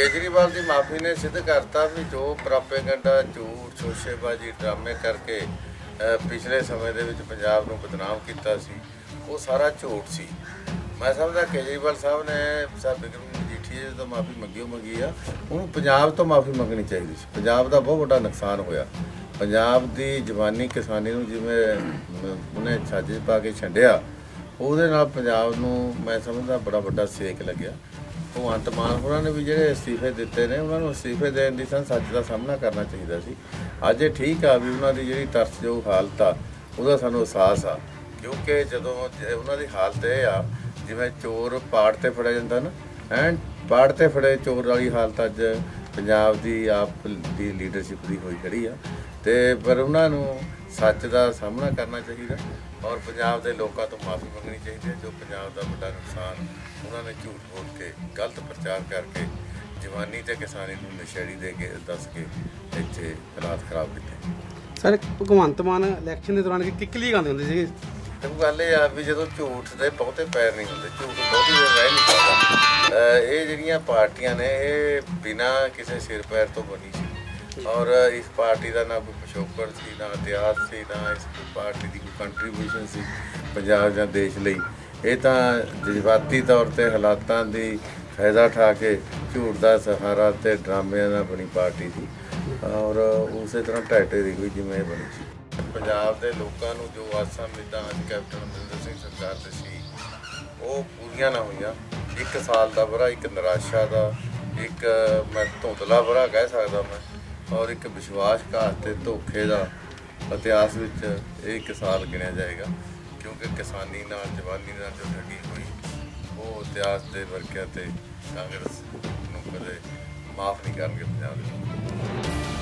ਕੇਜਰੀਵਾਲ ਦੀ ਮਾਫੀ ਨੇ ਸਿੱਧ ਕਰਤਾ ਵੀ ਜੋ ਪ੍ਰਾਪੇਗੰਡਾ, ਝੂਠ, ਸ਼ੋਸ਼ੇਬਾਜ਼ੀ, ਡਰਾਮੇ ਕਰਕੇ ਪਿਛਲੇ ਸਮੇਂ ਦੇ ਵਿੱਚ ਪੰਜਾਬ ਨੂੰ ਬਦਨਾਮ ਕੀਤਾ ਸੀ, ਉਹ ਸਾਰਾ ਝੂਠ ਸੀ। ਮੈਂ ਸਮਝਦਾ ਕੇਜਰੀਵਾਲ ਸਾਹਿਬ ਨੇ ਸਰ ਬਿਕਰਮ ਮਜੀਠੀਆ ਤੋਂ ਮਾਫੀ ਮੰਗੀ ਮੰਗੀ ਆ। ਉਹਨੂੰ ਪੰਜਾਬ ਤੋਂ ਮਾਫੀ ਮੰਗਣੀ ਚਾਹੀਦੀ ਸੀ। ਪੰਜਾਬ ਦਾ ਬਹੁਤ ਵੱਡਾ ਨੁਕਸਾਨ ਹੋਇਆ। ਪੰਜਾਬ ਦੀ ਜਵਾਨੀ ਕਿਸਾਨੀ ਨੂੰ ਜਿਵੇਂ ਉਹਨੇ ਛੱਜ ਪਾ ਕੇ ਛੱਡਿਆ, ਉਹਦੇ ਨਾਲ ਪੰਜਾਬ ਨੂੰ ਮੈਂ ਸਮਝਦਾ ਬੜਾ ਵੱਡਾ ਸੇਕ ਲੱਗਿਆ। ਭਗਵੰਤ ਮਾਨ ਹੋਰਾਂ ਨੇ ਵੀ ਜਿਹੜੇ ਅਸਤੀਫੇ ਦਿੱਤੇ ਨੇ, ਉਹਨਾਂ ਨੂੰ ਅਸਤੀਫੇ ਦੇਣ ਦੀ ਸਨ ਸੱਚ ਦਾ ਸਾਹਮਣਾ ਕਰਨਾ ਚਾਹੀਦਾ ਸੀ। ਅੱਜ ਇਹ ਠੀਕ ਆ ਵੀ ਉਹਨਾਂ ਦੀ ਜਿਹੜੀ ਤਰਸਯੋਗ ਹਾਲਤ ਆ, ਉਹਦਾ ਸਾਨੂੰ ਅਹਿਸਾਸ ਆ। ਕਿਉਂਕਿ ਜਦੋਂ ਜ- ਉਹਨਾਂ ਦੀ ਹਾਲਤ ਇਹ ਆ, ਜਿਵੇਂ ਚੋਰ ਪਾੜ ਤੇ ਫੜਿਆ ਜਾਂਦਾ ਨਾ ਐਂ ਪਾੜ ਤੇ ਫੜੇ ਚੋਰ ਵਾਲੀ ਹਾਲਤ ਅੱਜ। ਪੰਜਾਬ ਦੀ ਆਪ ਦੀ ਲੀਡਰਸ਼ਿਪ ਦੀ ਹੋਈ ਖੜੀ ਆ। ਤੇ ਪਰ ਉਹਨਾਂ ਨੂੰ ਸੱਚ ਦਾ ਸਾਹਮਣਾ ਕਰਨਾ ਚਾਹੀਦਾ ਔਰ ਪੰਜਾਬ ਦੇ ਲੋਕਾਂ ਤੋਂ ਮਾਫੀ ਮੰਗਣੀ ਚਾਹੀਦੀ ਹੈ, ਜੋ ਪੰਜਾਬ ਦਾ ਵੱਡਾ ਨੁਕਸਾਨ ਉਹਨਾਂ ਨੇ ਝੂਠ ਬੋਲ ਕੇ, ਗਲਤ ਪ੍ਰਚਾਰ ਕਰਕੇ ਜਵਾਨੀ ਤੇ ਕਿਸਾਨੀ ਨੂੰ ਨਸ਼ੇੜੀ ਦੇ ਕੇ, ਦੱਸ ਕੇ ਇੱਥੇ ਹਾਲਾਤ ਖਰਾਬ ਕੀਤੇ। ਸਰ, ਭਗਵੰਤ ਮਾਨ ਇਲੈਕਸ਼ਨ ਦੇ ਦੌਰਾਨ ਕਿੱਕਲੀ ਗਾਉਂਦੇ ਹੁੰਦੇ ਸੀਗੇ? ਤੇ ਗੱਲ ਇਹ ਆ ਵੀ ਜਦੋਂ ਝੂਠ ਦੇ ਬਹੁਤੇ ਪੈਰ ਨਹੀਂ ਹੁੰਦੇ ਝੂਠ ਬਹੁਤੀ ਦੇਰ ਰਹਿ ਨਹੀਂ ਸਕਦਾ। ਇਹ ਜਿਹੜੀਆਂ ਪਾਰਟੀਆਂ ਨੇ ਇਹ ਬਿਨਾਂ ਕਿਸੇ ਸਿਰ ਪੈਰ ਤੋਂ ਬਣੀ ਸੀ। ਔਰ ਇਸ ਪਾਰਟੀ ਦਾ ਨਾ ਕੋਈ ਪਿਛੋਕੜ ਸੀ ਨਾ ਇਤਿਹਾਸ ਸੀ ਨਾ ਇਸ ਪਾਰਟੀ ਦੀ ਕੋਈ ਕੰਟਰੀਬਿਊਸ਼ਨ ਸੀ ਪੰਜਾਬ ਜਾਂ ਦੇਸ਼ ਲਈ। ਇਹ ਤਾਂ ਜਜ਼ਬਾਤੀ ਤੌਰ ਤੇ ਹਾਲਾਤਾਂ ਦੀ ਫਾਇਦਾ ਉਠਾ ਕੇ ਝੂਠ ਦਾ ਸਹਾਰਾ ਤੇ ਡਰਾਮਿਆਂ ਨਾਲ ਬਣੀ ਪਾਰਟੀ ਸੀ। ਔਰ ਉਸੇ ਤਰ੍ਹਾਂ ਢਾਟੇ ਦੀ ਹੋਈ ਜਿਵੇਂ ਬਣੀ ਸੀ। ਪੰਜਾਬ ਦੇ ਲੋਕਾਂ ਨੂੰ ਜੋ ਆਸਾਂ ਉਮੀਦਾਂ ਅੱਜ ਕੈਪਟਨ ਅਮਰਿੰਦਰ ਸਿੰਘ ਸਰਕਾਰ ਤੇ ਸੀ, ਉਹ ਪੂਰੀਆਂ ਨਾ ਹੋਈਆਂ। ਇੱਕ ਸਾਲ ਦਾ ਬੜਾ, ਇੱਕ ਨਿਰਾਸ਼ਾ ਦਾ, ਇੱਕ, ਮੈਂ ਧੁੰਦਲਾ ਬੜਾ ਕਹਿ ਸਕਦਾ ਮੈਂ, ਔਰ ਇੱਕ ਵਿਸ਼ਵਾਸਘਾਤ ਤੇ ਧੋਖੇ ਦਾ ਇਤਿਹਾਸ ਵਿੱਚ ਇਹ ਇੱਕ ਸਾਲ ਗਿਣਿਆ ਜਾਏਗਾ, ਕਿਉਂਕਿ ਕਿਸਾਨੀ ਨਾਲ, ਜਵਾਨੀ ਨਾਲ ਜੋ ਠੱਗੀ ਹੋਈ, ਉਹ ਇਤਿਹਾਸ ਦੇ ਵਰਕਿਆਂ ਤੇ ਕਾਂਗਰਸ ਨੂੰ ਕਦੇ ਮਾਫ ਨਹੀਂ ਕਰਨਗੇ ਪੰਜਾਬ ਦੇ